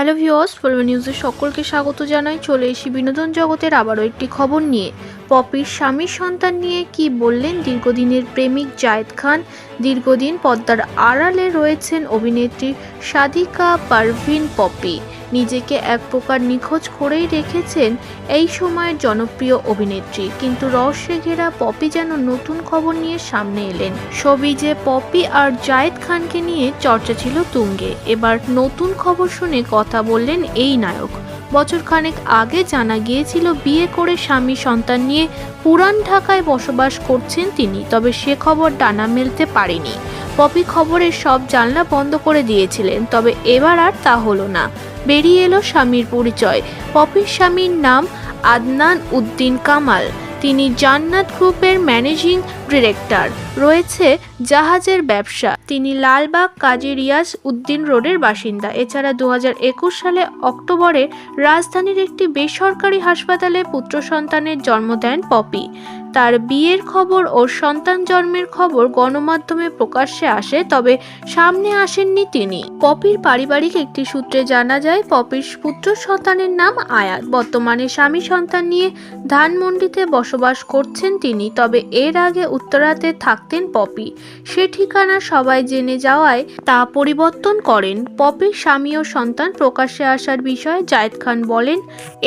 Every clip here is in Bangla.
হ্যালো ভিওস ফলো নিউজে সকলকে স্বাগত জানাই। চলে এসি বিনোদন জগতের আবারও একটি খবর নিয়ে। পপির স্বামীর সন্তান নিয়ে কি বললেন দীর্ঘদিনের প্রেমিক জায়েদ খান? দীর্ঘদিন পদ্মার আড়ালে রয়েছেন অভিনেত্রী সাদিকা পারভিন পপি। নিজেকে এক প্রকার নিখোঁজ করেই রেখেছেন এই সময়ের জনপ্রিয় অভিনেত্রী। কিন্তু রহস্যে ঘেরা পপি যেন নতুন খবর নিয়ে সামনে এলেন। সবিজে পপি আর জায়েদ খানকে নিয়ে চর্চা ছিল তুঙ্গে। এবার নতুন খবর শুনে কথা বললেন এই নায়ক। বছর খানেক আগে জানা গিয়েছিল বিয়ে করে স্বামী সন্তান নিয়ে পুরান ঢাকায় বসবাস করছেন তিনি, তবে সে খবর ডানা মেলতে পারেনি। পপি খবরের সব জানলা বন্ধ করে দিয়েছিলেন, তবে এবার আর তা হলো না। বেরিয়ে এলো স্বামীর পরিচয়। পপির স্বামীর নাম আদনান উদ্দিন কামাল। তিনি জান্নাত গ্রুপের ম্যানেজিং ডিরেক্টর। রয়েছে জাহাজের ব্যবসা। তিনি লালবাগ, কাজী রিয়াজ উদ্দিন রোডের বাসিন্দা। এছাড়া দু হাজার একুশ সালে অক্টোবরে রাজধানীর একটি বেসরকারি হাসপাতালে পুত্র সন্তানের জন্ম দেন পপি। তার বিয়ের খবর ও সন্তান জন্মের খবর গণমাধ্যমে প্রকাশ্যে আসে, তবে সামনে আসেননি তিনি। পপির পারিবারিক একটি সূত্রে জানা যায়, পপির পুত্র সন্তানের নাম আয়াত। বর্তমানে স্বামী সন্তান নিয়ে ধানমন্ডিতে বসবাস করছেন তিনি, তবে এর আগে উত্তরাতে থাকতেন পপি। সে ঠিকানা সবাই জেনে যাওয়ায় তা পরিবর্তন করেন। পপির স্বামী ও সন্তান প্রকাশ্যে আসার বিষয়ে জায়েদ খান বলেন,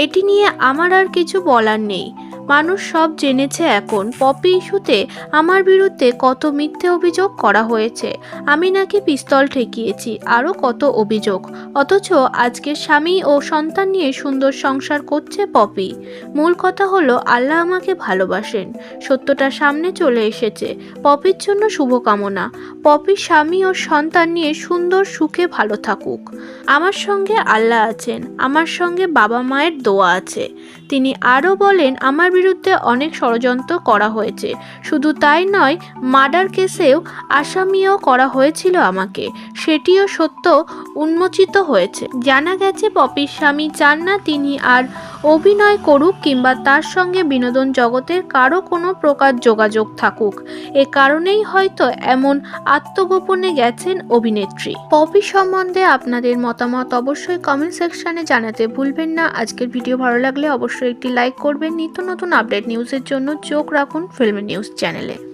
এটি নিয়ে আমার আর কিছু বলার নেই। মানুষ সব জেনেছে এখন। পপি ইস্যুতে আমার বিরুদ্ধে কত মিথ্যে অভিযোগ করা হয়েছে। আমি নাকি পিস্তল ঠেকিয়েছি আরও কত অভিযোগ। অথচ আজকে স্বামী ও সন্তান নিয়ে সুন্দর সংসার করছে পপি। মূল কথা হলো, আল্লাহ আমাকে ভালোবাসেন। সত্যটা সামনে চলে এসেছে। পপির জন্য শুভকামনা। পপির স্বামী ও সন্তান নিয়ে সুন্দর সুখে ভালো থাকুক। আমার সঙ্গে আল্লাহ আছেন। আমার সঙ্গে বাবা মায়ের দোয়া আছে। তিনি আরও বলেন, আমার বিরুদ্ধে অনেক ষড়যন্ত্র করা হয়েছে। শুধু তাই নয়, মার্ডার কেসেও আসামিও করা হয়েছিল আমাকে। সেটিও সত্য উন্মোচিত হয়েছে। জানা গেছে পপির স্বামী চান না তিনি আর অভিনয় করুক কিংবা তার সঙ্গে বিনোদন জগতের কারও কোনো প্রকার যোগাযোগ থাকুক। এ কারণেই হয়তো এমন আত্মগোপনে গেছেন অভিনেত্রী। পপি সম্বন্ধে আপনাদের মতামত অবশ্যই কমেন্ট সেকশনে জানাতে ভুলবেন না। আজকের ভিডিও ভালো লাগলে অবশ্যই একটি লাইক করবেন। নিত্য নতুন আপডেট নিউজের জন্য চোখ রাখুন ফিল্ম নিউজ চ্যানেলে